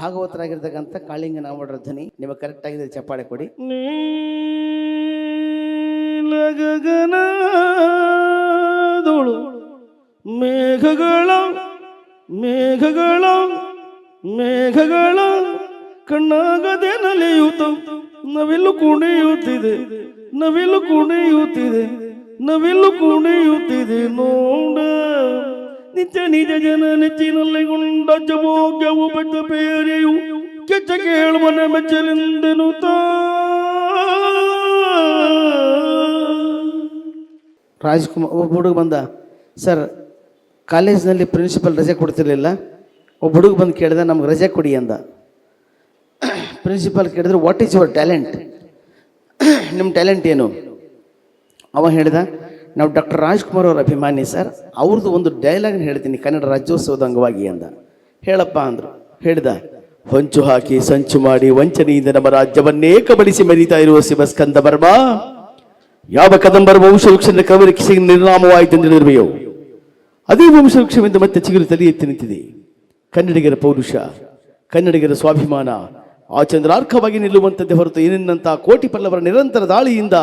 ಭಾಗವತರಾಗಿರ್ತಕ್ಕಂಥ ಕಾಳಿಂಗ ನಾಮಡ್ರ ಧ್ವನಿ, ನಿಮಗೆ ಕರೆಕ್ಟ್ ಆಗಿದೆ ಚಪ್ಪಾಳೆ ಕೊಡಿ. ನೀಲಗಗನದೊಳು, ಮೇಘಗಳ ಮೇಘಗಳ ಮೇಘಗಳ ಕಣ್ಣಾಗದೆ ನಲಿಯುತ್ತ ನವಿಲು ಕುಣಿಯುತ್ತಿದೆ ನವಿಲು ಕುಣಿಯುತ್ತಿದೆ ನವಿಲು ಕುಣಿಯುತ್ತಿದೆ ನೋಡ. ನಿತ್ಯ ನಿಜ ಜನ ನೆಚ್ಚಿನಲ್ಲಿ ಗುಂಡ ಜಭೋಗ್ಯವು ಬೆಟ್ಟ ಬೇರೆಯು ಕೆಚ್ಚ ಕೇಳುವ ಮೆಚ್ಚಲೆಂದನು ರಾಜ್ಕುಮಾರ್, ಒಬ್ಬ ಹುಡುಗ ಬಂದ. ಸರ್, ಕಾಲೇಜ್ನಲ್ಲಿ ಪ್ರಿನ್ಸಿಪಲ್ ರಜೆ ಕೊಡ್ತಿರ್ಲಿಲ್ಲ. ಒಬ್ಬ ಹುಡುಗ ಬಂದು ಕೇಳಿದ, ನಮ್ಗೆ ರಜೆ ಕೊಡಿ ಅಂದ. ಪ್ರಿನ್ಸಿಪಲ್ ಕೇಳಿದ್ರೆ ವಾಟ್ ಈಸ್ ಯುವರ್ ಟ್ಯಾಲೆಂಟ್ ನಿಮ್ಮ ಟ್ಯಾಲೆಂಟ್ ಏನು? ಅವ ಹೇಳಿದ ನಾವು ಡಾಕ್ಟರ್ ರಾಜ್ಕುಮಾರ್ ಅವರ ಅಭಿಮಾನಿ ಸರ್ ಅವ್ರದ್ದು ಒಂದು ಡೈಲಾಗ್ ಹೇಳ್ತೀನಿ, ಕನ್ನಡ ರಾಜ್ಯೋತ್ಸವದ ಅಂಗವಾಗಿ ಅಂದ ಹೇಳಪ್ಪ ಅಂದರು, ಹೇಳಿದ, ಹೊಂಚು ಹಾಕಿ, ಸಂಚು ಮಾಡಿ, ವಂಚನೆಯಿಂದ ನಮ್ಮ ರಾಜ್ಯವನ್ನೇ ಕಬಳಿಸಿ ಮರೀತಾ ಇರುವ ಶಿವಸ್ಕಂದ ಬರ್ಮ ಯಾವ ಕದಂಬರ ಕವರಿಕಿಸಿ ನಿರ್ನಾಮವಾಯಿತು ತಿಳಿದಿರುವೆಯೋ ಅದೇ ವಂಶವೃಕ್ಷವೆಂದು ಮತ್ತೆ ಚಿಗುರು ತಲೆ ಎತ್ತಿ ನಿಂತಿದೆ. ಕನ್ನಡಿಗರ ಪೌರುಷ, ಕನ್ನಡಿಗರ ಸ್ವಾಭಿಮಾನ ಆ ಚಂದ್ರಾರ್ಕವಾಗಿ ನಿಲ್ಲುವಂಥದ್ದೇ ಹೊರತು ಏನಿನ್ನಂತ ಕೋಟಿ ಪಲ್ಲವರ ನಿರಂತರ ದಾಳಿಯಿಂದ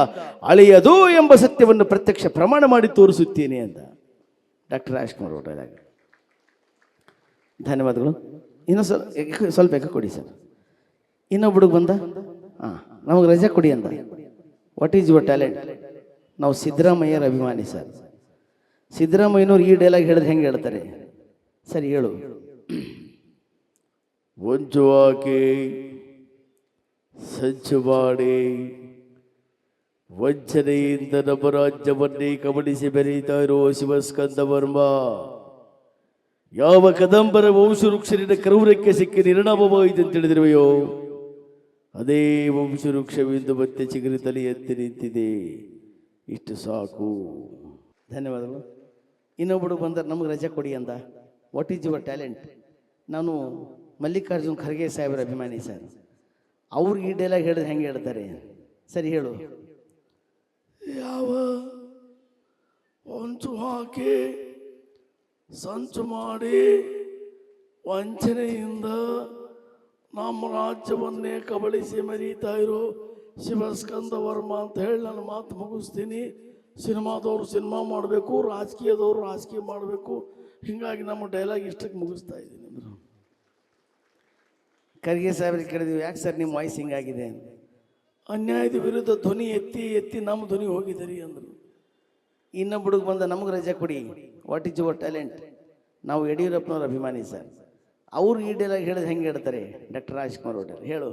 ಅಳೆಯದು ಎಂಬ ಸತ್ಯವನ್ನು ಪ್ರತ್ಯಕ್ಷ ಪ್ರಮಾಣ ಮಾಡಿ ತೋರಿಸುತ್ತೇನೆ ಅಂತ ಡಾಕ್ಟರ್ ರಾಜ್ಕುಮಾರ್. ಧನ್ಯವಾದಗಳು. ಇನ್ನೂ ಸ್ವಲ್ಪ ಸ್ವಲ್ಪ ಯಾಕೆ ಕೊಡಿ ಸರ್. ಇನ್ನೊಬ್ಬ ಬಂದ? ಹಾಂ, ನಮಗೆ ರಜೆ ಕೊಡಿ ಅಂತ ವಾಟ್ ಈಸ್ ಯುವರ್ ಟ್ಯಾಲೆಂಟ್ ನಾವು ಸಿದ್ದರಾಮಯ್ಯರ ಅಭಿಮಾನಿ ಸರ್. ಸಿದ್ದರಾಮಯ್ಯನವ್ರು ಈ ಡೈಲಾಗ್ ಹೇಳಿದ್ರೆ ಹೆಂಗೆ ಹೇಳ್ತಾರೆ? ಸರಿ ಹೇಳು. ಒಂಚು ಸಂಚು ಮಾಡಿ ವಂಚನೆಯಿಂದ ನಮ್ಮ ರಾಜ್ಯವನ್ನೇ ಕಬಡಿಸಿ ಬೆರೀತಾ ಇರುವ ಶಿವಸ್ಕಂದ ವರ್ಮ. ಯಾವ ಕದಂಬರ ವಂಶವೃಕ್ಷರಿನ ಕರುವರಕ್ಕೆ ಸಿಕ್ಕಿ ನಿರ್ಣಾಮವಾಯಿತು ಅಂತ ತಿಳಿದಿರುವೆಯೋ, ಅದೇ ವಂಶವೃಕ್ಷವೆಂದು ಮತ್ತೆ ಚಿಗುರಿ ತಲೆ ಎತ್ತಿ ನಿಂತಿದೆ. ಇಷ್ಟು ಸಾಕು. ಧನ್ಯವಾದಗಳು. ಇನ್ನೊಬ್ಬರು ಬಂದರೆ ಬಂದ ನಮಗೆ ರಜೆ ಕೊಡಿ ಅಂದ ವಾಟ್ ಈಸ್ ಯುವರ್ ಟ್ಯಾಲೆಂಟ್ ನಾನು ಮಲ್ಲಿಕಾರ್ಜುನ್ ಖರ್ಗೆ ಸಾಹೇಬರ ಅಭಿಮಾನಿ ಸರ್. ಅವ್ರು ಈ ಡೈಲಾಗ್ ಹೇಳಿದ್ರೆ ಹೆಂಗೆ ಹೇಳ್ತಾರೆ? ಸರಿ ಹೇಳು. ಯಾವ ಹೊಂಚು ಹಾಕಿ ಸಂಚು ಮಾಡಿ ವಂಚನೆಯಿಂದ ನಮ್ಮ ರಾಜ್ಯವನ್ನೇ ಕಬಳಿಸಿ ಮರೀತಾ ಇರೋ ಶಿವಸ್ಕಂದ ವರ್ಮ ಅಂತ ಹೇಳಿ ನಾನು ಮಾತು ಮುಗಿಸ್ತೀನಿ. ಸಿನಿಮಾದವರು ಸಿನಿಮಾ ಮಾಡಬೇಕು, ರಾಜಕೀಯದವರು ರಾಜಕೀಯ ಮಾಡಬೇಕು. ಹೀಗಾಗಿ ನಮ್ಮ ಡೈಲಾಗ್ ಇಷ್ಟಕ್ಕೆ ಮುಗಿಸ್ತಾ ಇದ್ದೀನಿ. ಖರ್ಗೆ ಸಾಹೇಬ್ರಿಗೆ ಕೇಳಿದ್ವಿ ಯಾಕೆ ಸರ್ ನಿಮ್ಮ ವಾಯ್ಸ್ ಹಿಂಗಾಗಿದೆ ಅನ್ಯಾಯದ ವಿರುದ್ಧ ಧ್ವನಿ ಎತ್ತಿ ಎತ್ತಿ ನಮ್ಮ ಧ್ವನಿ ಹೋಗಿದ್ದೀರಿ ಅಂದರು. ಇನ್ನೊಬ್ಬ ಹುಡುಗ ಬಂದ ನಮಗೆ ರಜೆ ಕೊಡಿ. ವಾಟ್ ಈಸ್ ಯುವರ್ ಟ್ಯಾಲೆಂಟ್ ನಾವು ಯಡಿಯೂರಪ್ಪನವ್ರ ಅಭಿಮಾನಿ ಸರ್. ಅವ್ರು ಈ ಡೈಲಾಗ್ ಹೇಳಿದ್ರೆ ಹೆಂಗೆ ಹೇಳ್ತಾರೆ? ಡಾಕ್ಟರ್ ರಾಜ್ಕುಮಾರ್ ಅವರು ಹೇಳು.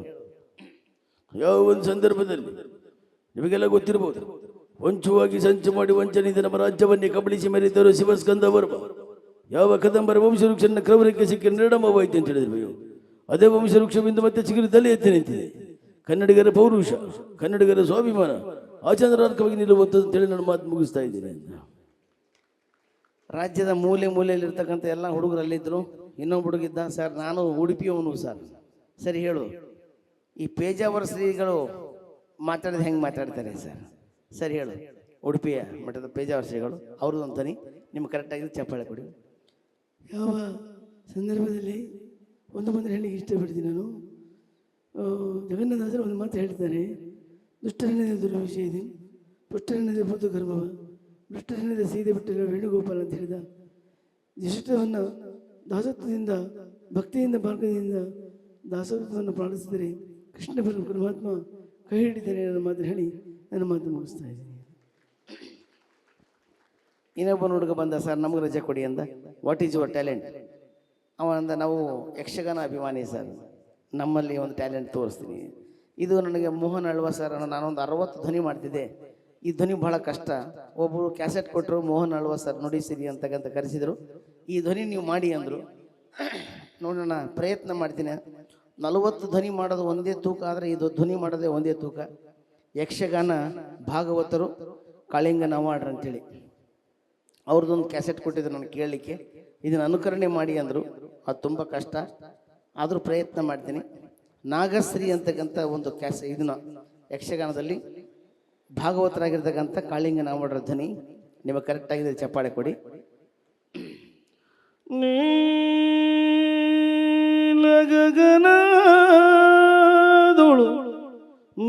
ಯಾವ ಒಂದು ಸಂದರ್ಭದಲ್ಲಿ ನಿಮಗೆಲ್ಲ ಗೊತ್ತಿರ್ಬೋದು ವಂಚುವಾಗಿ ಸಂಚು ಮಾಡಿ ವಂಚನೆಯಿಂದ ನಮ್ಮ ರಾಜ್ಯವನ್ನೇ ಕಬಳಿಸಿ ಮೆರೆದರು ಶಿವಸ್ಕಂದ ವರ್ಮ. ಯಾವ ಕದಂಬರ ವಂಶವೃಕ್ಷನ ಕ್ರಮರಕ್ಕೆ ಸಿಕ್ಕಿ ನಿರ್ಣಮವಾಯಿತು ಅಂತ ಹೇಳಿದ್ರು ಅದೇ ವಂಶವೃಕ್ಷವಿಂದ ಮತ್ತೆ ಚಿಗುರು ತಲೆ ಎತ್ತಿ ನಿಂತಿದೆ. ಕನ್ನಡಿಗರ ಪೌರುಷ ಕನ್ನಡಿಗರ ಸ್ವಾಭಿಮಾನ ಆಚಂದ್ರಾತ್ಮಕವಾಗಿ ನಿಲ್ಲುವಂಥದ್ದು ಅಂತೇಳಿ ನಾನು ಮಾತು ಮುಗಿಸ್ತಾ ಇದ್ದೀನಿ ರಾಜ್ಯದ ಮೂಲೆ ಮೂಲೆಯಲ್ಲಿರ್ತಕ್ಕಂಥ ಎಲ್ಲ ಹುಡುಗರು ಅಲ್ಲಿದ್ದರು ಇನ್ನೊಬ್ಬ ಹುಡುಗಿದ್ದ ಸರ್ ನಾನು ಉಡುಪಿಯವನು ಸರ್. ಸರಿ ಹೇಳು ಈ ಪೇಜಾವರ ಶ್ರೀಗಳು ಮಾತಾಡಿದ ಹೆಂಗೆ ಮಾತಾಡ್ತಾರೆ ಸರ್? ಸರಿ ಹೇಳು ಉಡುಪಿಯ ಮಠದ ಪೇಜಾವರ ಶ್ರೀಗಳು ಅವ್ರದ್ದು ಅಂತಾನೆ ನಿಮ್ಗೆ ಕರೆಕ್ಟಾಗಿ ಚಪ್ಪಾಳೆ ಕೊಡಿ. ಯಾವ ಸಂದರ್ಭದಲ್ಲಿ ಒಂದು ಮಾತು ಹೇಳಿ ಇಷ್ಟಪಡ್ತೀನಿ ನಾನು. ಜಗನ್ನಾಥದಾಸರು ಒಂದು ಮಾತು ಹೇಳ್ತಾರೆ ದುಷ್ಟರನ್ನದೇ ದುರ್ವಿಷಯ ಇದೆ. ಪುಷ್ಟರಣ್ಣದ ಬುದ್ಧ ಕರ್ಮವ ದುಷ್ಟರನ್ನದೇ ಸೀದೆ ಬಿಟ್ಟಿರುವ ವೇಣುಗೋಪಾಲ ಅಂತ ಹೇಳಿದ. ದುಷ್ಟವನ್ನು ದಾಸತ್ವದಿಂದ, ಭಕ್ತಿಯಿಂದ, ಮಾರ್ಗದಿಂದ ದಾಸತ್ವವನ್ನು ಪಾಲಿಸಿದರೆ ಕೃಷ್ಣ ಪರ ಪರಮಾತ್ಮ ಕೈ ಹಿಡಿದರೆ ನನ್ನ ಮಾತು ಹೇಳಿ ನನ್ನ ಮಾತು ಮುಗಿಸ್ತಾ ಇದ್ದೀನಿ. ಇನ್ನೊಬ್ಬ ಹುಡುಗ ಬಂದ, ಸರ್, ನಮಗೆ ರಜೆ ಕೊಡಿ ಅಂದ ವಾಟ್ ಈಸ್ ಯುವರ್ ಟ್ಯಾಲೆಂಟ್ ಅವ ಅಂದ ನಾವು ಯಕ್ಷಗಾನ ಅಭಿಮಾನಿ ಸರ್. ನಮ್ಮಲ್ಲಿ ಒಂದು ಟ್ಯಾಲೆಂಟ್ ತೋರಿಸ್ತೀನಿ. ಇದು ನನಗೆ ಮೋಹನ್ ಅಳ್ವ ಸರ್ ನಾನೊಂದು ಅರವತ್ತು ಧ್ವನಿ ಮಾಡ್ತಿದ್ದೆ. ಈ ಧ್ವನಿ ಬಹಳ ಕಷ್ಟ. ಒಬ್ಬರು ಕ್ಯಾಸೆಟ್ ಕೊಟ್ಟರು ಮೋಹನ್ ಅಳ್ವ ಸರ್ ನುಡಿಸಿರಿ ಅಂತಕ್ಕಂಥ ಕರೆಸಿದರು. ಈ ಧ್ವನಿ ನೀವು ಮಾಡಿ ಅಂದರು. ನೋಡೋಣ, ಪ್ರಯತ್ನ ಮಾಡ್ತೀನಿ. ನಲವತ್ತು ಧ್ವನಿ ಮಾಡೋದು ಒಂದೇ ತೂಕ ಆದರೆ ಇದು ಧ್ವನಿ ಮಾಡೋದೇ ಒಂದೇ ತೂಕ. ಯಕ್ಷಗಾನ ಭಾಗವತರು ಕಾಳಿಂಗನ ನವಾಡ್ರು ಅಂತೇಳಿ. ಅವ್ರದ್ದೊಂದು ಕ್ಯಾಸೆಟ್ ಕೊಟ್ಟಿದ್ರು ನನಗೆ ಕೇಳಲಿಕ್ಕೆ. ಇದನ್ನು ಅನುಕರಣೆ ಮಾಡಿ ಅಂದರು. ಅದು ತುಂಬ ಕಷ್ಟ. ಆದರೂ ಪ್ರಯತ್ನ ಮಾಡ್ತೀನಿ. ನಾಗಶ್ರೀ ಅಂತಕ್ಕಂಥ ಒಂದು ಕ್ಯಾಸ, ಇದನ್ನ ಯಕ್ಷಗಾನದಲ್ಲಿ ಭಾಗವತರಾಗಿರ್ತಕ್ಕಂಥ ಕಾಳಿಂಗ ನಾಮಡ್ರ ಧ್ವನಿ ನಿಮಗೆ ಕರೆಕ್ಟಾಗಿದೆ ಚಪ್ಪಾಳೆ ಕೊಡಿ. ನೀಲಗಗನದೊಳು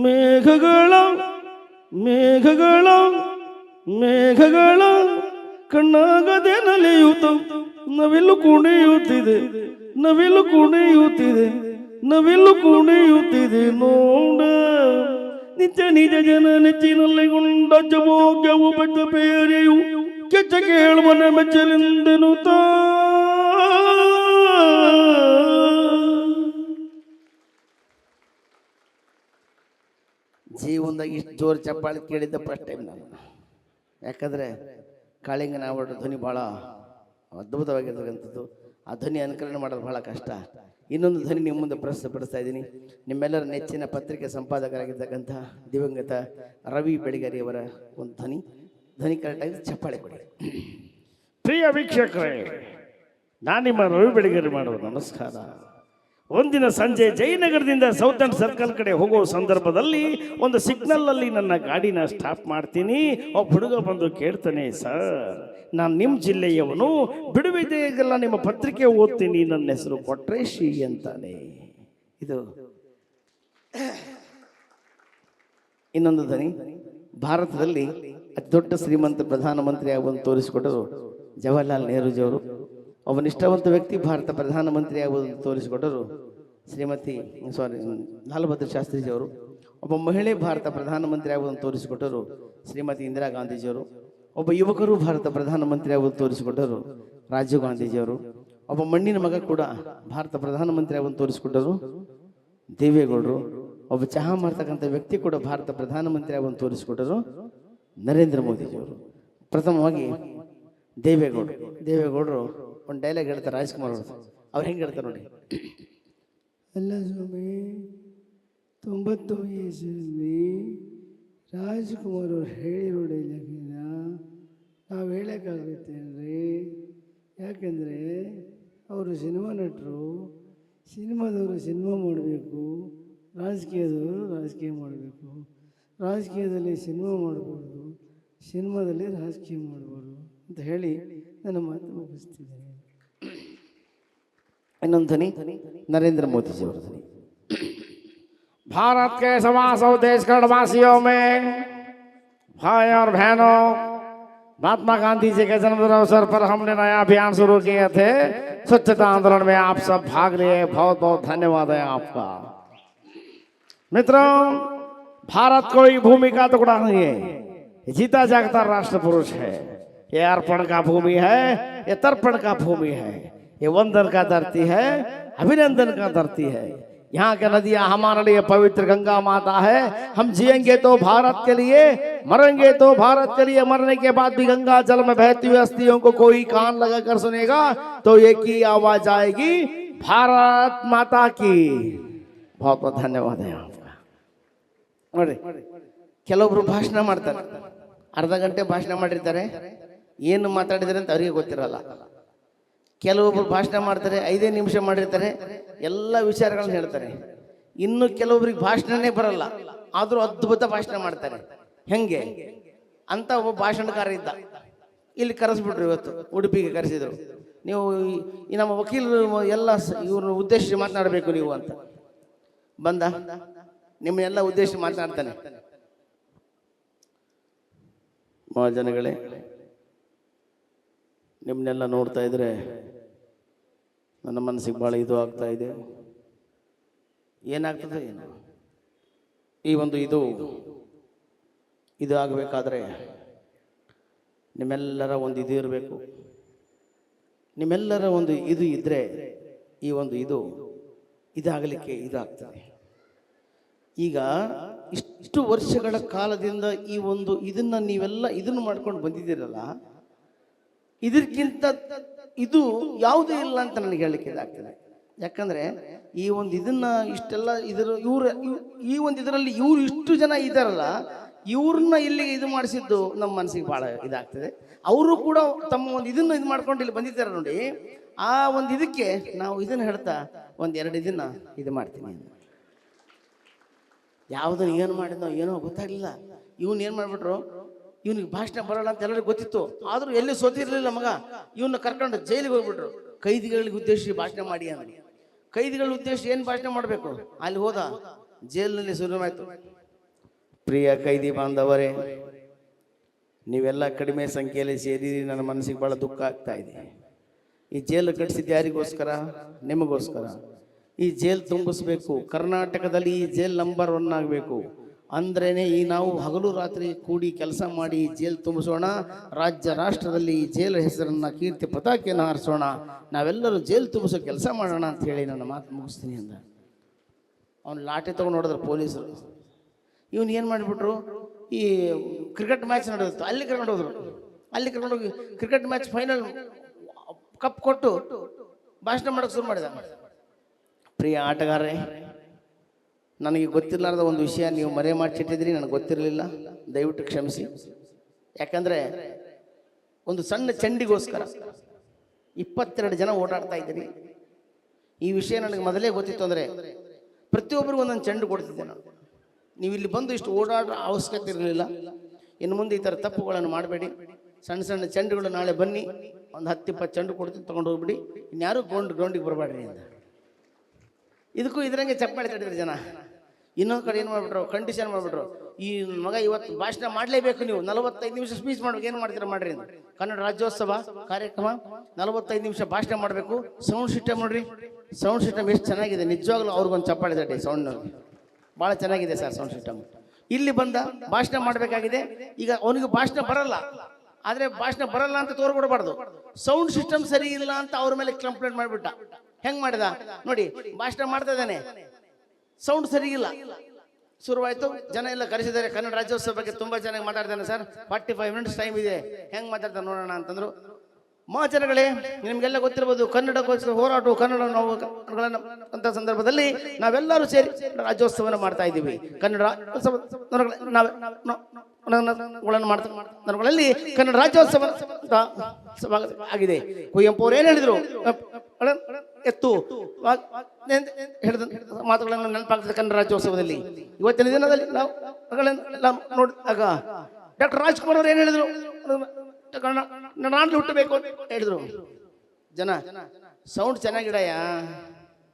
ಮೇಘಗಳ ಮೇಘಗಳ ಮೇಘಗಳ ಕಣ್ಣಾಗದೆ ನಲಿಯುತ್ತ ನವಿಲು ಕುಣಿಯುತ್ತಿದೆ ನವಿಲು ಕುಣಿಯುತ್ತಿದೆ ನವಿಲು ಕುಣಿಯುತ್ತಿದೆ ನೋಡ. ನಿಜ ನಿಜ ಜನ ನೆಚ್ಚಿನಲ್ಲಿ ಗುಂಡ ಜಮೋಗ್ಯವು ಬೆಟ್ಟ ಬೇರೆಯು ಕೆಚ್ಚ ಕೇಳುವನ ಮೆಚ್ಚಲೆಂದೆನು ತಾ. ಜೀವನದಾಗ ಇಷ್ಟು ಜೋರು ಚಪ್ಪಾಳಿ ಕೇಳಿದ್ದ ಫಸ್ಟ್ ಟೈಮ್ ನಾನು. ಯಾಕಂದರೆ ಕಾಳಿಂಗ ನಾವಡ ಧ್ವನಿ ಭಾಳ ಅದ್ಭುತವಾಗಿರ್ತಕ್ಕಂಥದ್ದು. ಆ ಧ್ವನಿ ಅನುಕರಣೆ ಮಾಡೋದು ಬಹಳ ಕಷ್ಟ. ಇನ್ನೊಂದು ಧ್ವನಿ ನಿಮ್ಮ ಮುಂದೆ ಪ್ರಸ್ತುತಪಡಿಸ್ತಾ ಇದ್ದೀನಿ. ನಿಮ್ಮೆಲ್ಲರ ನೆಚ್ಚಿನ ಪತ್ರಿಕೆ ಸಂಪಾದಕರಾಗಿರ್ತಕ್ಕಂಥ ದಿವಂಗತ ರವಿ ಬೆಳಗರಿಯವರ ಒಂದು ಧ್ವನಿ. ಧ್ವನಿ ಕರೆಕ್ಟಾಗಿ ಚಪ್ಪಾಳೆ ಕೊಡಿ. ಪ್ರಿಯ ವೀಕ್ಷಕರೇ, ನಾನು ನಿಮ್ಮ ರವಿ ಬೆಳಿಗರಿ ಮಾಡುವ ನಮಸ್ಕಾರ. ಒಂದಿನ ಸಂಜೆ ಜಯನಗರದಿಂದ ಸೌತ್ ಸರ್ಕಲ್ ಕಡೆ ಹೋಗೋ ಸಂದರ್ಭದಲ್ಲಿ ಒಂದು ಸಿಗ್ನಲ್ ಅಲ್ಲಿ ನನ್ನ ಗಾಡಿನ ಸ್ಟಾಪ್ ಮಾಡ್ತೀನಿ. ಒಬ್ಬ ಹುಡುಗ ಬಂದು ಕೇಳ್ತಾನೆ, ಸರ್ ನಾನು ನಿಮ್ಮ ಜಿಲ್ಲೆಯವನು ಬಿಡುವಿದೆಗೆಲ್ಲ ನಿಮ್ಮ ಪತ್ರಿಕೆ ಓದ್ತೀನಿ ನನ್ನ ಹೆಸರು ಕೊಟ್ರೇಶಿ ಅಂತಾನೆ. ಇದು. ಇನ್ನೊಂದು ದನಿ ಭಾರತದಲ್ಲಿ ಅತಿ ದೊಡ್ಡ ಶ್ರೀಮಂತ ಪ್ರಧಾನಮಂತ್ರಿ ಆಗುವಂತ ತೋರಿಸಿಕೊಟ್ಟರು ಜವಾಹರ್ಲಾಲ್ ನೆಹರೂಜಿಯವರು ಒಬ್ಬ ಇಷ್ಟವಂತ ವ್ಯಕ್ತಿ ಭಾರತ ಪ್ರಧಾನಮಂತ್ರಿ ಆಗುವುದನ್ನು ತೋರಿಸಿಕೊಟ್ಟರು ಶ್ರೀಮತಿ ಸಾರಿ ಲಾಲ್ ಬಹದ್ದೂರ್ ಶಾಸ್ತ್ರಿಜಿಯವರು ಒಬ್ಬ ಮಹಿಳೆ ಭಾರತ ಪ್ರಧಾನಮಂತ್ರಿ ಆಗುವುದನ್ನು ತೋರಿಸಿಕೊಟ್ಟರು ಶ್ರೀಮತಿ ಇಂದಿರಾ ಗಾಂಧೀಜಿಯವರು ಒಬ್ಬ ಯುವಕರು ಭಾರತ ಪ್ರಧಾನಮಂತ್ರಿ ಆಗುವುದು ತೋರಿಸಿಕೊಟ್ಟರು ರಾಜೀವ್ ಗಾಂಧೀಜಿಯವರು. ಒಬ್ಬ ಮಣ್ಣಿನ ಮಗ ಕೂಡ ಭಾರತ ಪ್ರಧಾನಮಂತ್ರಿ ಆಗುವುದು ತೋರಿಸಿಕೊಟ್ಟರು ದೇವೇಗೌಡರು. ಒಬ್ಬ ಚಹಾ ಮಾಡ್ತಕ್ಕಂಥ ವ್ಯಕ್ತಿ ಕೂಡ ಭಾರತ ಪ್ರಧಾನಮಂತ್ರಿ ಆಗುವಂತ ತೋರಿಸಿಕೊಟ್ಟರು ನರೇಂದ್ರ ಮೋದಿಜಿಯವರು. ಪ್ರಥಮವಾಗಿ ದೇವೇಗೌಡರು. ದೇವೇಗೌಡರು ಒಂದು ಡೈಲಾಗ್ ಹೇಳ್ತಾರೆ ರಾಜ್ಕುಮಾರ್ ಅವರು. ಅವ್ರು ಹೆಂಗೆ ಹೇಳ್ತಾರೆ ನೋಡಿ. ಅಲ್ಲ ಸ್ವಾಮಿ ತೊಂಬತ್ತು ರಾಜ್ಕುಮಾರ್ ಅವ್ರು ಹೇಳಿ ಡೈಲಾಗಿನ ನಾವು ಹೇಳೋಕ್ಕಾಗುತ್ತೇನ್ರಿ ಯಾಕೆಂದರೆ ಅವರು ಸಿನಿಮಾ ನಟರು ಸಿನಿಮಾದವರು ಸಿನಿಮಾ ಮಾಡಬೇಕು ರಾಜಕೀಯದವರು ರಾಜಕೀಯ ಮಾಡಬೇಕು ರಾಜಕೀಯದಲ್ಲಿ ಸಿನಿಮಾ ಮಾಡಬಾರ್ದು ಸಿನಿಮಾದಲ್ಲಿ ರಾಜಕೀಯ ಮಾಡಬಾರ್ದು ಅಂತ ಹೇಳಿ ನನ್ನ ಮಾತು ಮುಗಿಸ್ತಿದ್ದೇನೆ ಇನ್ನೊಂದು ಧ್ವನಿ ನರೇಂದ್ರ ಮೋದಿಜಿಯವರ ಧ್ವನಿ भारत के सवा सौ देश खंडवासियों में भाई और बहनों महात्मा गांधी जी के जन्मदिन अवसर पर हमने नया अभियान शुरू किए थे। स्वच्छता आंदोलन में आप सब भाग लिए। बहुत बहुत धन्यवाद है आपका। मित्रों, भारत कोई भूमि का टुकड़ा नहीं है। जीता जागता राष्ट्र पुरुष है। ये अर्पण का भूमि है, ये तर्पण का भूमि है। ये वंदन का धरती है, अभिनंदन का धरती है। यहाँ की नदियां हमारे लिए पवित्र गंगा माता है हम जिएंगे तो भारत के लिए मरेंगे तो भारत के लिए मरने के बाद भी गंगा जल में बहती हुई अस्थियों को कोई कान लगाकर सुनेगा तो एक ही आवाज आएगी भारत माता की बहुत बहुत धन्यवाद है आपका ನೋಡ್ರಿ ಕೆಲವೊಬ್ರು ಭಾಷಣ ಮಾಡ್ತಾರೆ ಅರ್ಧ ಗಂಟೆ ಭಾಷಣ ಮಾಡಿರ್ತಾರೆ ಏನು ಮಾತಾಡಿದ್ರೆ ಅಂತ ಅವರಿಗೆ ಗೊತ್ತಿರಲ್ಲ ಕೆಲವೊಬ್ರು ಭಾಷಣ ಮಾಡ್ತಾರೆ, ಐದೇ ನಿಮಿಷ ಮಾಡಿರ್ತಾರೆ, ಎಲ್ಲ ವಿಚಾರಗಳನ್ನು ಹೇಳ್ತಾರೆ. ಇನ್ನು ಕೆಲವೊಬ್ರಿಗೆ ಭಾಷಣನೇ ಬರಲ್ಲ, ಆದರೂ ಅದ್ಭುತ ಭಾಷಣ ಮಾಡ್ತಾರೆ. ಹೆಂಗೆ? ಅಂತ ಒಬ್ಬ ಭಾಷಣಕಾರ ಇದ್ದ. ಇಲ್ಲಿ ಕರೆಸ್ಬಿಟ್ರು ಇವತ್ತು, ಉಡುಪಿಗೆ ಕರೆಸಿದ್ರು. ನೀವು ಈ- ನಮ್ಮ ವಕೀಲರು ಎಲ್ಲ ಇವ್ರನ್ನ ಉದ್ದೇಶ ಮಾತನಾಡಬೇಕು ನೀವು ಅಂತ. ಬಂದ? ನಿಮ್ಮನ್ನೆಲ್ಲ ಉದ್ದೇಶ ಮಾತನಾಡ್ತಾನೆ. ಮಹಾಜನಗಳೇ ನಿಮ್ಮನ್ನೆಲ್ಲ ನೋಡ್ತಾ ಇದ್ರೆ ನನ್ನ ಮನಸ್ಸಿಗೆ ಭಾಳ ಇದು ಆಗ್ತಾ ಇದೆ. ಏನಾಗ್ತದೆ? ಏನು ಈ ಒಂದು ಇದು ಇದು ಆಗಬೇಕಾದ್ರೆ ನಿಮ್ಮೆಲ್ಲರ ಒಂದು ಇದು ಇರಬೇಕು. ನಿಮ್ಮೆಲ್ಲರ ಒಂದು ಇದು ಇದ್ದರೆ ಈ ಒಂದು ಇದು ಇದಾಗಲಿಕ್ಕೆ ಇದಾಗ್ತದೆ. ಈಗ ಇಷ್ಟು ವರ್ಷಗಳ ಕಾಲದಿಂದ ಈ ಒಂದು ಇದನ್ನ ನೀವೆಲ್ಲ ಇದನ್ನು ಮಾಡ್ಕೊಂಡು ಬಂದಿದ್ದೀರಲ್ಲ ಇದಕ್ಕಿಂತ ಇದು ಯಾವುದೂ ಇಲ್ಲ ಅಂತ ನನಗೆ ಹೇಳಲಿಕ್ಕೆ ಇದಾಗ್ತದೆ. ಯಾಕಂದ್ರೆ ಈ ಒಂದು ಇದನ್ನ ಇಷ್ಟೆಲ್ಲ ಇದರ ಇವ್ರ ಈ ಒಂದು ಇದರಲ್ಲಿ ಇವ್ರು ಇಷ್ಟು ಜನ ಇದಾರಲ್ಲ, ಇವ್ರನ್ನ ಇಲ್ಲಿಗೆ ಇದು ಮಾಡಿಸಿದ್ದು ನಮ್ಮ ಮನಸ್ಸಿಗೆ ಭಾಳ ಇದಾಗ್ತದೆ. ಅವರು ಕೂಡ ತಮ್ಮ ಒಂದು ಇದನ್ನ ಇದು ಮಾಡ್ಕೊಂಡು ಇಲ್ಲಿ ಬಂದಿದ್ದಾರೆ ನೋಡಿ, ಆ ಒಂದು ಇದಕ್ಕೆ ನಾವು ಇದನ್ನ ಹೇಳ್ತಾ ಒಂದು ಎರಡು ಇದನ್ನ ಇದು ಮಾಡ್ತೀನಿ. ಯಾವುದನ್ನು ಏನು ಮಾಡಿದ್ನೋ ಏನೋ ಗೊತ್ತಾಗಲಿಲ್ಲ. ಇವನ್ ಏನು ಮಾಡಿಬಿಟ್ರು? ಇವನಿಗೆ ಭಾಷಣ ಬರಲ್ಲ ಅಂತ ಎಲ್ಲರಿಗೂ ಗೊತ್ತಿತ್ತು. ಆದರೂ ಎಲ್ಲಿ ಸೋತಿರ್ಲಿಲ್ಲ ಮಗ. ಇವನ್ನ ಕರ್ಕೊಂಡು ಜೈಲಿಗೆ ಹೋಗ್ಬಿಟ್ರು. ಕೈದಿಗಳಿಗೆ ಉದ್ದೇಶಿಸಿ ಭಾಷಣ ಮಾಡಿ ಅಂದ್ರೆ ಕೈದಿಗಳ ಉದ್ದೇಶ ಏನು ಭಾಷಣ ಮಾಡಬೇಕು? ಅಲ್ಲಿ ಹೋದ. ಜೈಲಿನಲ್ಲಿ ಶುರುವಾಯಿತು ಪ್ರಿಯ ಕೈದಿ ಬಾಂಧವರೇ, ನೀವೆಲ್ಲ ಕಡಿಮೆ ಸಂಖ್ಯೆಯಲ್ಲಿ ಸೇರಿರಿ. ನನ್ನ ಮನಸ್ಸಿಗೆ ಭಾಳ ದುಃಖ ಆಗ್ತಾ ಇದೆ. ಈ ಜೈಲು ಕಟ್ಟಿಸಿದ್ದು ಯಾರಿಗೋಸ್ಕರ? ನಿಮಗೋಸ್ಕರ. ಈ ಜೈಲು ತುಂಬಿಸ್ಬೇಕು. ಕರ್ನಾಟಕದಲ್ಲಿ ಈ ಜೈಲ್ ನಂಬರ್ ಒನ್ ಆಗಬೇಕು. ಅಂದ್ರೇನೆ ಈ ನಾವು ಹಗಲು ರಾತ್ರಿ ಕೂಡಿ ಕೆಲಸ ಮಾಡಿ ಜೇಲ್ ತುಂಬಿಸೋಣ, ರಾಜ್ಯ ರಾಷ್ಟ್ರದಲ್ಲಿ ಜೈಲು ಹೆಸರನ್ನ ಕೀರ್ತಿ ಪತಾಕೆಯನ್ನು ಹಾರಿಸೋಣ, ನಾವೆಲ್ಲರೂ ಜೈಲು ತುಂಬಿಸೋ ಕೆಲಸ ಮಾಡೋಣ ಅಂತ ಹೇಳಿ ನನ್ನ ಮಾತು ಮುಗಿಸ್ತೀನಿ ಅಂದ. ಅವ್ನು ಲಾಠಿ ತೊಗೊಂಡು ನೋಡಿದ್ರು ಪೊಲೀಸರು. ಇವನು ಏನು ಮಾಡಿಬಿಟ್ರು? ಈ ಕ್ರಿಕೆಟ್ ಮ್ಯಾಚ್ ನಡೆದಿತ್ತು. ಅಲ್ಲಿ ಕರ್ಕೊಂಡೋದ್ರು ಅಲ್ಲಿ ಕರ್ಕೊಂಡು ಹೋಗಿ ಕ್ರಿಕೆಟ್ ಮ್ಯಾಚ್ ಫೈನಲ್ ಕಪ್ ಕೊಟ್ಟು ಭಾಷಣ ಮಾಡೋಕೆ ಶುರು ಮಾಡಿದ. ಪ್ರಿಯ ಆಟಗಾರರೇ ನನಗೆ ಗೊತ್ತಿರಲಾರ್ದ ಒಂದು ವಿಷಯ ನೀವು ಮರೆ ಮಾಡಿಟ್ಟಿದ್ರಿ ನನಗೆ ಗೊತ್ತಿರಲಿಲ್ಲ. ದಯವಿಟ್ಟು ಕ್ಷಮಿಸಿ. ಯಾಕಂದರೆ ಒಂದು ಸಣ್ಣ ಚೆಂಡಿಗೋಸ್ಕರ ಇಪ್ಪತ್ತೆರಡು ಜನ ಓಡಾಡ್ತಾ ಇದ್ದೀರಿ. ಈ ವಿಷಯ ನನಗೆ ಮೊದಲೇ ಗೊತ್ತಿತ್ತು ಅಂದರೆ ಪ್ರತಿಯೊಬ್ಬರಿಗೂ ಒಂದೊಂದು ಚೆಂಡು ಕೊಡ್ತಿದ್ದೆ ನಾನು. ನೀವು ಇಲ್ಲಿ ಬಂದು ಇಷ್ಟು ಓಡಾಡೋ ಅವಶ್ಯಕತೆ ಇರಲಿಲ್ಲ. ಇನ್ನು ಮುಂದೆ ಈ ಥರ ತಪ್ಪುಗಳನ್ನು ಮಾಡಬೇಡಿ. ಸಣ್ಣ ಸಣ್ಣ ಚೆಂಡುಗಳು ನಾಳೆ ಬನ್ನಿ. ಒಂದು ಹತ್ತು ಇಪ್ಪತ್ತು ಚೆಂಡು ಕೊಡ್ತೀನಿ, ತೊಗೊಂಡು ಹೋಗ್ಬಿಡಿ. ಇನ್ಯಾರು ಗ್ರೌಂಡ್ ಗ್ರೌಂಡಿಗೆ ಬರಬೇಡ್ರಿ ಅಂತ. ಇದಕ್ಕೂ ಇದ್ರಂಗೆ ಚಪ್ಪಾಳೆ ತಡಿದ್ರು ಜನ. ಇನ್ನೊಂದು ಕಡೆ ಏನು ಮಾಡ್ಬಿಟ್ರು? ಕಂಡೀಷನ್ ಮಾಡ್ಬಿಟ್ರು. ಈ ಮಗ ಇವತ್ತು ಭಾಷಣ ಮಾಡಲೇಬೇಕು ನೀವು. ನಲವತ್ತೈದು ನಿಮಿಷ ಸ್ಪೀಚ್ ಮಾಡ್ಬೇಕು ಏನು ಮಾಡ್ತೀರಾ ಮಾಡ್ರಿ ಕನ್ನಡ ರಾಜ್ಯೋತ್ಸವ ಕಾರ್ಯಕ್ರಮ, ನಲವತ್ತೈದು ನಿಮಿಷ ಭಾಷಣ ಮಾಡಬೇಕು. ಸೌಂಡ್ ಸಿಸ್ಟಮ್ ನೋಡ್ರಿ. ಸೌಂಡ್ ಸಿಸ್ಟಮ್ ಎಷ್ಟು ಚೆನ್ನಾಗಿದೆ. ನಿಜವಾಗ್ಲೂ ಅವ್ರಿಗೊಂದು ಚಪ್ಪಾಳೆ ತಟ್ಟಿ ಸೌಂಡ್ ಭಾಳ ಚೆನ್ನಾಗಿದೆ ಸರ್ ಸೌಂಡ್ ಸಿಸ್ಟಮ್ ಇಲ್ಲಿ ಬಂದ ಭಾಷಣ ಮಾಡಬೇಕಾಗಿದೆ. ಈಗ ಅವನಿಗೆ ಭಾಷಣ ಬರಲ್ಲ. ಆದರೆ ಭಾಷಣ ಬರಲ್ಲ ಅಂತ ತೋರ್ಕೊಡ್ಬಾರ್ದು. ಸೌಂಡ್ ಸಿಸ್ಟಮ್ ಸರಿ ಇಲ್ಲ ಅಂತ ಅವ್ರ ಮೇಲೆ ಕಂಪ್ಲೇಂಟ್ ಮಾಡಿಬಿಟ್ಟ. ಹೆಂಗ್ ಮಾಡಿದ? ನೋಡಿ ಭಾಷಣ ಮಾಡ್ತಾ ಇದ್ದಾನೆ ಸೌಂಡ್ ಸರಿ ಶುರುವಾಯಿತು. ಜನ ಎಲ್ಲ ಕರೆಸಿದ್ದಾರೆ. ಕನ್ನಡ ರಾಜ್ಯೋತ್ಸವ ಬಗ್ಗೆ ತುಂಬಾ ಚೆನ್ನಾಗಿ ಮಾತಾಡ್ತಾನೆ sir. Forty five minutes time ಇದೆ. ಹೆಂಗ್ ಮಾತಾಡ್ತಾನೆ ನೋಡೋಣ ಅಂತಂದ್ರು. ಮಹಾಜನಗಳೇ ನಿಮ್ಗೆಲ್ಲ ಗೊತ್ತಿರ್ಬೋದು, ಕನ್ನಡಕ್ಕೋಸ್ಕರ ಹೋರಾಟ ಕನ್ನಡ ಅಂತ ಸಂದರ್ಭದಲ್ಲಿ ನಾವೆಲ್ಲರೂ ಸೇರಿ ರಾಜ್ಯೋತ್ಸವನ ಮಾಡ್ತಾ ಇದ್ದೀವಿ. ಕನ್ನಡ ರಾಜ್ಯೋತ್ಸವ ನಾವು ಗಳನ್ನು ಮಾಡ್ತಾ ಸಂದರ್ಭಗಳಲ್ಲಿ ಕನ್ನಡ ರಾಜ್ಯೋತ್ಸವ ಆಗಿದೆ. ಕುವೆಂಪು ಅವ್ರು ಏನು ಹೇಳಿದ್ರು? ಎತ್ತು. ಹೇಳಿದ ಮಾತುಗಳನ್ನು ನೆನಪಾಗ್ತದೆ ಕನ್ನಡ ರಾಜ್ಯೋತ್ಸವದಲ್ಲಿ. ಇವತ್ತಿನ ದಿನದಲ್ಲಿ ನಾವು ಅವುಗಳನ್ನೆಲ್ಲ ನೋಡಿದಾಗ ಡಾಕ್ಟರ್ ರಾಜ್ಕುಮಾರ್ ಅವರು ಏನು ಹೇಳಿದ್ರು? ನಾನು ಹುಟ್ಟಬೇಕು ಅಂತ ಹೇಳಿದ್ರು. ಜನ, ಸೌಂಡ್ ಚೆನ್ನಾಗಿಡಯ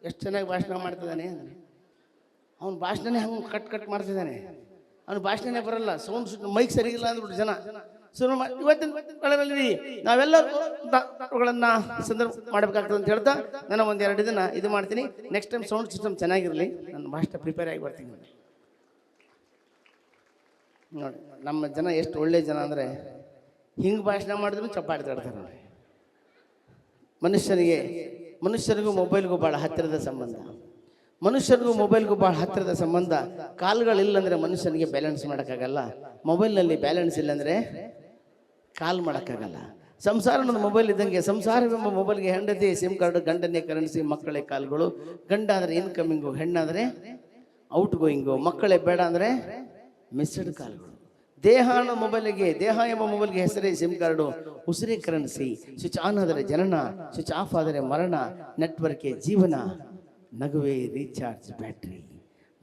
ಎಷ್ಟು ಚೆನ್ನಾಗಿ ಭಾಷಣ ಮಾಡ್ತಿದ್ದಾನೆ ಅವನ ಭಾಷಣನೇ ಹಂಗೆ ಕಟ್ ಕಟ್ ಮಾಡ್ತಿದ್ದಾನೆ. ಅವ್ನು ಭಾಷಣನೇ ಬರಲ್ಲ. ಸೌಂಡ್ ಮೈಕ್ ಸರಿಗಿಲ್ಲ ಅಂದ್ಬಿಟ್ಟು ಜನ. ಶುರು ಮಾಡಿ ಇವತ್ತಿನ ಕಾಲದಲ್ಲಿ ನಾವೆಲ್ಲಗಳನ್ನ ಸಂದರ್ಭ ಮಾಡಬೇಕಾಗ್ತದೆ ಅಂತ ಹೇಳ್ತಾ ನಾನು ಒಂದು ಎರಡು ದಿನ ಇದು ಮಾಡ್ತೀನಿ. ನೆಕ್ಸ್ಟ್ ಟೈಮ್ ಸೌಂಡ್ ಸಿಸ್ಟಮ್ ಚೆನ್ನಾಗಿರಲಿ. ನನ್ನ ಭಾಷೆ ಪ್ರಿಪೇರ್ ಆಗಿ ಬರ್ತೀನಿ ನೋಡಿ. ನಮ್ಮ ಜನ ಎಷ್ಟು ಒಳ್ಳೆ ಜನ ಅಂದರೆ ಹಿಂಗೆ ಭಾಷಣ ಮಾಡಿದ್ರು ಚಪ್ಪಾಡಿ ತಡ್ತಾರೆ ನೋಡಿ. ಮನುಷ್ಯನಿಗೆ, ಮನುಷ್ಯರಿಗೂ ಮೊಬೈಲ್ಗೂ ಭಾಳ ಹತ್ತಿರದ ಸಂಬಂಧ. ಮನುಷ್ಯರಿಗೂ ಮೊಬೈಲ್ಗೂ ಭಾಳ ಹತ್ತಿರದ ಸಂಬಂಧ. ಕಾಲುಗಳಿಲ್ಲ ಅಂದರೆ ಮನುಷ್ಯನಿಗೆ ಬ್ಯಾಲೆನ್ಸ್ ಮಾಡೋಕ್ಕಾಗಲ್ಲ. ಮೊಬೈಲ್ನಲ್ಲಿ ಬ್ಯಾಲೆನ್ಸ್ ಇಲ್ಲ ಅಂದರೆ ಕಾಲ್ ಮಾಡೋಕ್ಕಾಗಲ್ಲ. ಸಂಸಾರ ಅನ್ನೋದು ಮೊಬೈಲ್ ಇದ್ದಂಗೆ ಸಂಸಾರವೆಂಬ ಮೊಬೈಲ್ಗೆ ಹೆಂಡತಿ ಸಿಮ್ ಕಾರ್ಡ್ ಗಂಡನೇ ಕರೆನ್ಸಿ, ಮಕ್ಕಳೇ ಕಾಲ್ಗಳು. ಗಂಡ ಇನ್ಕಮಿಂಗು ಹೆಣ್ಣಾದರೆ ಔಟ್ ಗೋಯಿಂಗು ಮಕ್ಕಳೇ ಬೇಡ ಅಂದರೆ ಮಿಸ್ಡ್ ಕಾಲ್ಗಳು. ದೇಹ ಅನ್ನೋ ಮೊಬೈಲಿಗೆ ದೇಹ ಎಂಬ ಮೊಬೈಲ್ಗೆ ಹೆಸರೇ ಸಿಮ್ ಕಾರ್ಡು ಉಸಿರೇ ಕರೆನ್ಸಿ. ಸ್ವಿಚ್ ಆನ್ ಆದರೆ ಜನನ ಸ್ವಿಚ್ ಆಫ್ ಆದರೆ ಮರಣ ನೆಟ್ವರ್ಕ್ಗೆ ಜೀವನ, ನಗುವೆ ರೀಚಾರ್ಜ್ ಬ್ಯಾಟ್ರಿ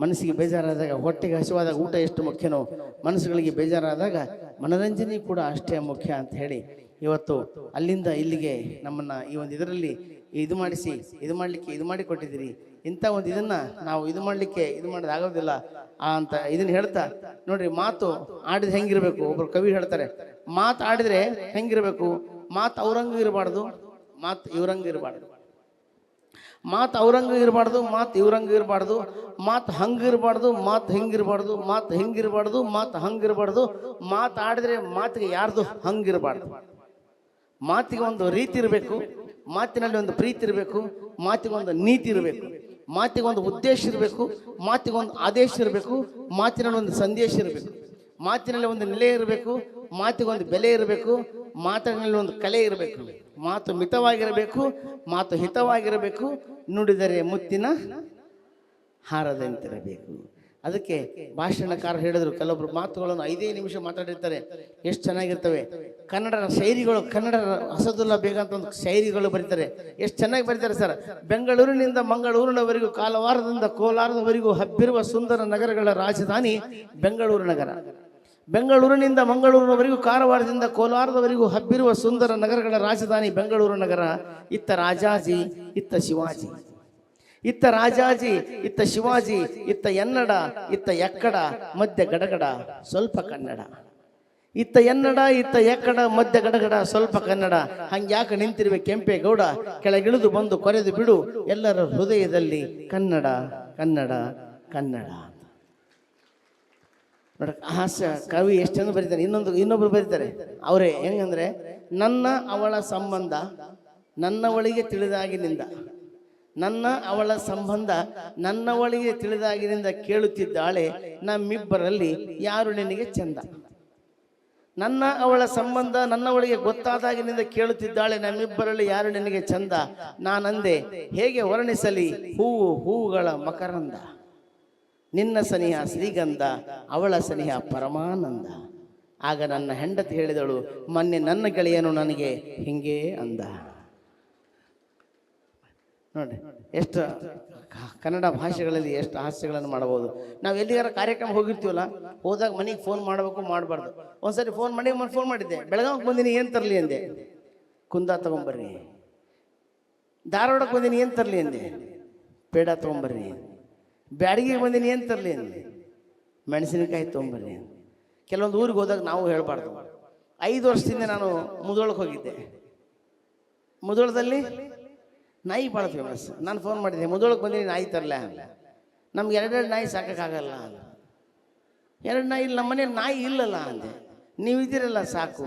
ಮನಸ್ಸಿಗೆ ಬೇಜಾರಾದಾಗ, ಹೊಟ್ಟೆಗೆ ಹಸಿವಾದಾಗ ಊಟ ಎಷ್ಟು ಮುಖ್ಯನೋ, ಮನಸ್ಸುಗಳಿಗೆ ಬೇಜಾರಾದಾಗ ಮನರಂಜನೆ ಕೂಡ ಅಷ್ಟೇ ಮುಖ್ಯ ಅಂತ ಹೇಳಿ ಇವತ್ತು ಅಲ್ಲಿಂದ ಇಲ್ಲಿಗೆ ನಮ್ಮನ್ನು ಈ ಒಂದು ಇದರಲ್ಲಿ ಇದು ಮಾಡಿಸಿ, ಇದು ಮಾಡಲಿಕ್ಕೆ ಇದು ಮಾಡಿ ಕೊಟ್ಟಿದ್ದೀರಿ ಇಂಥ ಒಂದು ಇದನ್ನು ನಾವು ಇದು ಮಾಡಲಿಕ್ಕೆ ಇದು ಮಾಡೋದು ಆಗೋದಿಲ್ಲ ಆ ಅಂತ ಇದನ್ನು ಹೇಳ್ತಾ, ನೋಡ್ರಿ ಮಾತು ಆಡಿದ್ರೆ ಹೆಂಗಿರಬೇಕು? ಒಬ್ಬರು ಕವಿ ಹೇಳ್ತಾರೆ, ಮಾತು ಆಡಿದರೆ ಹೆಂಗಿರಬೇಕು? ಮಾತು ಅವ್ರಂಗ ಇರಬಾರ್ದು, ಮಾತು ಇವ್ರಂಗ ಇರಬಾರ್ದು. ಮಾತು ಅವ್ರಂಗ ಇರಬಾರ್ದು, ಮಾತು ಇವ್ರಂಗ ಇರಬಾರ್ದು, ಮಾತು ಹಂಗಿರಬಾರ್ದು ಮಾತು ಹಿಂಗಿರಬಾರ್ದು ಮಾತು ಹಿಂಗಿರಬಾರ್ದು ಮಾತು ಹಂಗಿರಬಾರ್ದು ಮಾತು ಆಡಿದ್ರೆ ಮಾತಿಗೆ ಯಾರ್ದು ಹಂಗಿರಬಾರ್ದು ಮಾತಿಗೆ ಒಂದು ರೀತಿ ಇರಬೇಕು, ಮಾತಿನಲ್ಲಿ ಒಂದು ಪ್ರೀತಿ ಇರಬೇಕು, ಮಾತಿಗೆ ಒಂದು ನೀತಿ ಇರಬೇಕು, ಮಾತಿಗೆ ಒಂದು ಉದ್ದೇಶ ಇರಬೇಕು, ಮಾತಿಗೆ ಒಂದು ಆದೇಶ ಇರಬೇಕು, ಮಾತಿನಲ್ಲಿ ಒಂದು ಸಂದೇಶ ಇರಬೇಕು, ಮಾತಿನಲ್ಲಿ ಒಂದು ನೆಲೆ ಇರಬೇಕು, ಮಾತಿಗೆ ಒಂದು ಬೆಲೆ ಇರಬೇಕು, ಮಾತಿನಲ್ಲಿ ಒಂದು ಕಲೆ ಇರಬೇಕು. ಮಾತು ಮಿತವಾಗಿರಬೇಕು, ಮಾತು ಹಿತವಾಗಿರಬೇಕು. ನುಡಿದರೆ ಮುತ್ತಿನ ಹಾರದಂತಿರಬೇಕು. ಅದಕ್ಕೆ ಭಾಷಣಕಾರ ಹೇಳಿದ್ರು, ಕೆಲವೊಬ್ರು ಮಾತುಗಳನ್ನು ಐದೇ ನಿಮಿಷ ಮಾತಾಡಿರ್ತಾರೆ. ಎಷ್ಟು ಚೆನ್ನಾಗಿರ್ತವೆ? ಕನ್ನಡ ಶೈಲಿಗಳು ಕನ್ನಡ ಹಸದುಲ್ಲ ಬೇಗ ಅಂತ ಒಂದು ಶೈಲಿಗಳು ಬರೀತಾರೆ. ಎಷ್ಟು ಚೆನ್ನಾಗಿ ಬರೀತಾರೆ ಸರ್? ಬೆಂಗಳೂರಿನಿಂದ ಮಂಗಳೂರಿನವರೆಗೂ, ಕಾಲವಾರದಿಂದ ಕೋಲಾರದವರೆಗೂ ಹಬ್ಬಿರುವ ಸುಂದರ ನಗರಗಳ ರಾಜಧಾನಿ ಬೆಂಗಳೂರು ನಗರ. ಬೆಂಗಳೂರಿನಿಂದ ಮಂಗಳೂರಿನವರೆಗೂ, ಕಾರವಾರದಿಂದ ಕೋಲಾರದವರೆಗೂ ಹಬ್ಬಿರುವ ಸುಂದರ ನಗರಗಳ ರಾಜಧಾನಿ ಬೆಂಗಳೂರು ನಗರ, ಇತ್ತ ರಾಜಾಜಿ, ಇತ್ತ ಶಿವಾಜಿ. ಇತ್ತ ರಾಜಾಜಿ, ಇತ್ತ ಶಿವಾಜಿ, ಇತ್ತ ಎನ್ನಡ, ಇತ್ತ ಎಕ್ಕಡ, ಮಧ್ಯ ಗಡಗಡ, ಸ್ವಲ್ಪ ಕನ್ನಡ. ಇತ್ತ ಎನ್ನಡ, ಇತ್ತ ಎಕ್ಕಡ, ಮಧ್ಯ ಗಡಗಡ, ಸ್ವಲ್ಪ ಕನ್ನಡ. ಹಂಗ್ಯಾಕೆ ನಿಂತಿರುವೆ ಕೆಂಪೇಗೌಡ? ಕೆಳಗಿಳಿದು ಬಂದು ಕೊರೆದು ಬಿಡು. ಎಲ್ಲರ ಹೃದಯದಲ್ಲಿ ಕನ್ನಡ ಕನ್ನಡ ಕನ್ನಡ. ನೋಡ ಹಾಸ್ಯ ಕವಿ ಎಷ್ಟು ಚೆಂದ ಬರೀತಾರೆ. ಇನ್ನೊಂದು, ಇನ್ನೊಬ್ರು ಬರೀತಾರೆ. ಅವರೇ, ಹೆಂಗಂದ್ರೆ, ನನ್ನ ಅವಳ ಸಂಬಂಧ ನನ್ನವಳಿಗೆ ತಿಳಿದಾಗಿನಿಂದ, ನನ್ನ ಅವಳ ಸಂಬಂಧ ನನ್ನವಳಿಗೆ ತಿಳಿದಾಗಿನಿಂದ ಕೇಳುತ್ತಿದ್ದಾಳೆ ನಮ್ಮಿಬ್ಬರಲ್ಲಿ ಯಾರು ನಿನಗೆ ಚಂದ? ನನ್ನ ಅವಳ ಸಂಬಂಧ ನನ್ನವಳಿಗೆ ಗೊತ್ತಾದಾಗಿನಿಂದ ಕೇಳುತ್ತಿದ್ದಾಳೆ ನಮ್ಮಿಬ್ಬರಲ್ಲಿ ಯಾರು ನಿನಗೆ ಚಂದ? ನಾನಂದೆ, ಹೇಗೆ ವರ್ಣಿಸಲಿ? ಹೂವು, ಹೂವುಗಳ ಮಕರಂದ. ನಿನ್ನ ಸನಿಹ ಶ್ರೀಗಂಧ, ಅವಳ ಸನಿಹ ಪರಮಾನಂದ. ಆಗ ನನ್ನ ಹೆಂಡತಿ ಹೇಳಿದಳು, ಮೊನ್ನೆ ನನ್ನ ಗೆಳೆಯನು ನನಗೆ ಹಿಂಗೇ ಅಂದ. ನೋಡಿ, ಎಷ್ಟು ಕನ್ನಡ ಭಾಷೆಗಳಲ್ಲಿ ಎಷ್ಟು ಹಾಸ್ಯಗಳನ್ನು ಮಾಡಬಹುದು ನಾವು ಎಲ್ಲಿಗಾರ ಕಾರ್ಯಕ್ರಮ ಹೋಗಿರ್ತೀವಲ್ಲ, ಹೋದಾಗ ಮನೆಗೆ ಫೋನ್ ಮಾಡಬೇಕು, ಮಾಡಬಾರ್ದು. ಒಂದ್ಸರಿ ಫೋನ್ ಮಾಡಿ ಫೋನ್ ಮಾಡಿದ್ದೆ ಬೆಳಗಾವಿಗೆ ಬಂದಿನಿ, ಏನು ತರಲಿ? ಅಂದೆ. ಕುಂದ ತಗೊಂಬರ್ರಿ. ಧಾರವಾಡಕ್ಕೆ ಬಂದಿನಿ, ಏನು ತರಲಿ? ಅಂದೆ. ಪೇಡ ತೊಗೊಂಬರ್ರಿ. ಬ್ಯಾಡಗಿಗೆ ಬಂದಿನಿ ಏನು ತರಲಿ ಅಲ್ಲಿ ಮೆಣಸಿನಕಾಯಿ ತೊಗೊಂಬರ್ಲಿ ಕೆಲವೊಂದು ಊರಿಗೆ ಹೋದಾಗ ನಾವು ಹೇಳಬಾರ್ದು. ಐದು ವರ್ಷದಿಂದ ನಾನು ಮುದೋಳಕ್ಕೆ ಹೋಗಿದ್ದೆ. ಮುದೋಳದಲ್ಲಿ ನಾಯಿ ಭಾಳ ಫೇಮಸ್ ನಾನು ಫೋನ್ ಮಾಡಿದ್ದೆ ಮುದೋಳಕ್ಕೆ ಬಂದಿನಿ, ನಾಯಿ ತರಲ ನಮ್ಗೆ ಎರಡೆರಡು ನಾಯಿ ಸಾಕೋಕ್ಕಾಗಲ್ಲ ಎರಡು ನಾಯಿ ಇಲ್ಲ ನಮ್ಮ ಮನೇಲಿ ನಾಯಿ ಇಲ್ಲಲ್ಲ ಅಂದೆ ನೀವು ಇದ್ದೀರಲ್ಲ ಸಾಕು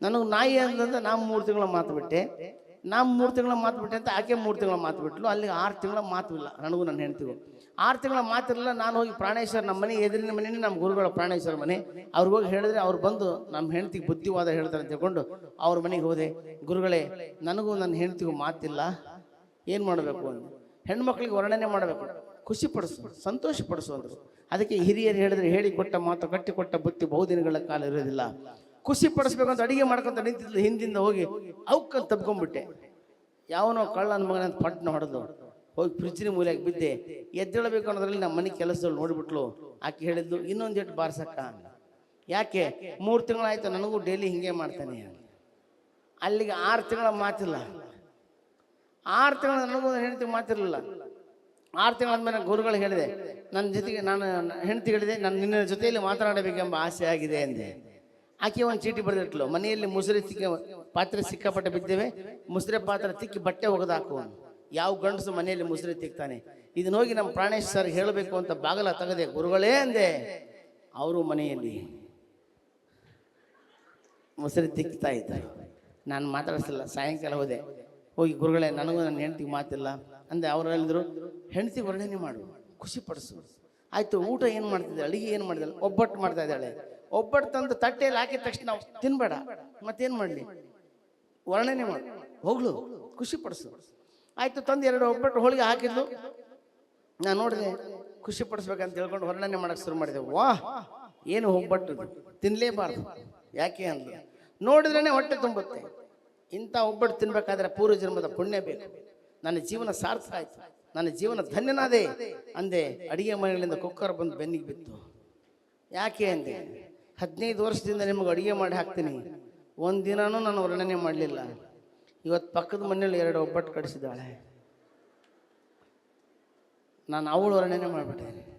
ನನಗೆ ನಾಯಿ ಅಂತಂದ್ರೆ ನಾ ಮೂರು ತಿಂಗಳ ಮಾತು ಬಿಟ್ಟೆ ನಾ ಮೂರು ತಿಂಗಳ ಮಾತು ಬಿಟ್ಟೆ ಅಂತ ಆಕೆ ಮೂರು ತಿಂಗಳ ಮಾತು ಬಿಟ್ಲು. ಅಲ್ಲಿ ಆರು ತಿಂಗಳ ಮಾತು ಇಲ್ಲ, ನನಗೂ ನನ್ನ ಹೆಣ್ತಿಗೂ ಆರು ತಿಂಗಳ ಮಾತಿರಲ್ಲ ನಾನು ಹೋಗಿ ಪ್ರಾಣೇಶ್ವರ ನಮ್ಮ ಮನೆ, ಎದುರಿನ ಮನೆಯೇ ನಮ್ಮ ಗುರುಗಳ ಪ್ರಾಣೇಶ್ವರ ಮನೆ. ಅವ್ರಿಗೆ ಹೋಗಿ ಹೇಳಿದ್ರೆ ಅವ್ರು ಬಂದು ನಮ್ಮ ಹೆಂಡತಿಗೆ ಬುದ್ಧಿವಾದ ಹೇಳ್ತಾರೆ ಅಂತ ತಿಳ್ಕೊಂಡು ಅವ್ರ ಮನೆಗೆ ಹೋದೆ. ಗುರುಗಳೇ, ನನಗೂ ನನ್ನ ಹೆಂಡತಿಗೂ ಮಾತಿಲ್ಲ, ಏನು ಮಾಡಬೇಕು ಅಂತ ಹೆಣ್ಮಕ್ಳಿಗೆ ವರ್ಣನೆ ಮಾಡಬೇಕು, ಖುಷಿ ಪಡಿಸು, ಸಂತೋಷ ಪಡಿಸು ಅದಕ್ಕೆ ಹಿರಿಯರು ಹೇಳಿದ್ರೆ ಹೇಳಿ ಕೊಟ್ಟ ಮಾತು, ಕಟ್ಟಿಕೊಟ್ಟ ಬುತ್ತಿ ಬಹುದಿನಗಳ ಕಾಲ ಇರೋದಿಲ್ಲ. ಖುಷಿ ಪಡಿಸ್ಬೇಕಂತ ಅಡಿಗೆ ಮಾಡ್ಕೊಂತ ನಿಂತಿದ್ಲು, ಹಿಂದಿಂದ ಹೋಗಿ ಅವಕ್ಕಂತ ತಪ್ಕೊಂಡ್ಬಿಟ್ಟೆ ಯಾವನೋ ಕಳ್ಳನ ಮಗನ ಅಂತ ಪಟ್ನ ಹೊಡೆದು ಹೋಗಿ ಫ್ರಿಜ್ಜಿನ ಮೂಲೆಗೆ ಬಿದ್ದೆ. ಎದ್ದೇಳಬೇಕು ಅನ್ನೋದ್ರಲ್ಲಿ ನಮ್ಮ ಮನೆ ಕೆಲಸದಲ್ಲಿ ನೋಡಿಬಿಟ್ಲು. ಆಕೆ ಹೇಳಿದ್ಲು, ಇನ್ನೊಂದು ಏಟು ಬಾರ್ಸಕ್ಕ? ಯಾಕೆ? ಮೂರು ತಿಂಗಳಾಯ್ತು ನನಗೂ ಡೈಲಿ ಹಿಂಗೆ ಮಾಡ್ತಾನೆ. ಅಲ್ಲಿಗೆ ಆರು ತಿಂಗಳ ಮಾತಿಲ್ಲ. ಆರು ತಿಂಗಳ ನನಗೂ ಹೆಂಡತಿ ಮಾತಿರಲಿಲ್ಲ. ಆರು ತಿಂಗಳಾದ್ಮೇಲೆ ಗುರುಗಳು ಹೇಳಿದೆ, ನನ್ನ ಜೊತೆಗೆ ನಾನು ಹೆಂಡತಿ ಹೇಳಿದೆ, ನಾನು ನಿನ್ನ ಜೊತೆಯಲ್ಲಿ ಮಾತನಾಡಬೇಕೆಂಬ ಆಸೆ ಆಗಿದೆ ಅಂದೆ. ಆಕೆ ಒಂದು ಚೀಟಿ ಬರೆದಿಟ್ಲು, ಮನೆಯಲ್ಲಿ ಮುಸುರೆ ತಿಕ್ಕ ಪಾತ್ರೆ ಸಿಕ್ಕಾಪಟ್ಟೆ ಬಿದ್ದೇವೆ, ಮುಸುರೆ ಪಾತ್ರೆ ತಿಕ್ಕಿ ಬಟ್ಟೆ ಒಗೆದಾಕು ಯಾವ ಗಂಡಸು ಮನೆಯಲ್ಲಿ ಮುಸುರೆ ತಿಕ್ತಾನೆ? ಇದನ್ನ ಹೋಗಿ ನಮ್ಮ ಪ್ರಾಣೇಶ್ ಸರ್ ಹೇಳಬೇಕು ಅಂತ ಬಾಗಲ ತಗದೆ, ಗುರುಗಳೇ ಅಂದೆ, ಅವರು ಮನೆಯಲ್ಲಿ ಮುಸುರೆ ತಿಕ್ತಾ ಇದ್ದಾರೆ ನಾನು ಮಾತಾಡಿಸಲ್ಲ, ಸಾಯಂಕಾಲ ಹೋದೆ. ಹೋಗಿ ಗುರುಗಳೇ, ನನಗೂ ನನ್ನ ಹೆಂಡತಿಗೆ ಮಾತಿಲ್ಲ ಅಂದೆ, ಅವ್ರು ಹೇಳಿದ್ರು, ಹೆಂಡತಿ ವರ್ಣನೆ ಮಾಡು, ಖುಷಿ ಪಡಿಸು. ಆಯಿತು, ಊಟ ಏನು ಮಾಡ್ತಿದ್ದೆ? ಅಡುಗೆ ಏನು ಮಾಡಿದಲ್ಲ ಒಬ್ಬಟ್ಟು ಮಾಡ್ತಾ ಇದ್ದಾಳೆ. ಒಬ್ಬಟ್ಟು ತಂದು ತಟ್ಟೆಯಲ್ಲಿ ಹಾಕಿದ ತಕ್ಷಣ ನಾವು ತಿನ್ಬೇಡ. ಮತ್ತೇನು ಮಾಡಲಿ? ವರ್ಣನೆ ಮಾಡಿ. ಹೋಗ್ಲು, ಖುಷಿ ಪಡಿಸು. ಆಯಿತು, ತಂದು ಎರಡು ಒಬ್ಬಟ್ಟು ಹೋಳಿಗೆ ಹಾಕಿದ್ಲು. ನಾನು ನೋಡಿದೆ, ಖುಷಿ ಪಡಿಸ್ಬೇಕಂತ ಹೇಳ್ಕೊಂಡು ವರ್ಣನೆ ಮಾಡೋಕ್ಕೆ ಶುರು ಮಾಡಿದೆ. ವಾಹ್ ಏನು ಒಬ್ಬಟ್ಟು ತಿನ್ನಲೇಬಾರ್ದು ಯಾಕೆ ಅಂದ್ಲು? ನೋಡಿದ್ರೇ ಹೊಟ್ಟೆ ತುಂಬುತ್ತೆ. ಇಂಥ ಒಬ್ಬಟ್ಟು ತಿನ್ಬೇಕಾದ್ರೆ ಪೂರ್ವ ಜನ್ಮದ ಪುಣ್ಯ ಬೇಕು. ನನ್ನ ಜೀವನ ಸಾರ್ಥಕ ಆಯ್ತು. ನನ್ನ ಜೀವನ ಧನ್ಯನಾದೆ ಅಂದೆ. ಅಡಿಗೆ ಮನೆಗಳಿಂದ ಕುಕ್ಕರ್ ಬಂದು ಬೆನ್ನಿಗೆ ಬಿತ್ತು. ಯಾಕೆ ಅಂದೆ? ಹದಿನೈದು ವರ್ಷದಿಂದ ನಿಮಗೆ ಅಡುಗೆ ಮಾಡಿ ಹಾಕ್ತೀನಿ. ಒಂದು ನಾನು ವರ್ಣನೆ ಮಾಡಲಿಲ್ಲ. ಇವತ್ತು ಪಕ್ಕದ ಮನೇಲಿ ಎರಡು ಒಬ್ಬಟ್ಟು ಕಡಿಸಿದ್ದಾಳೆ ನಾನು ಅವಳು ವರ್ಣನೆ ಮಾಡಿಬಿಟ್ಟೆ.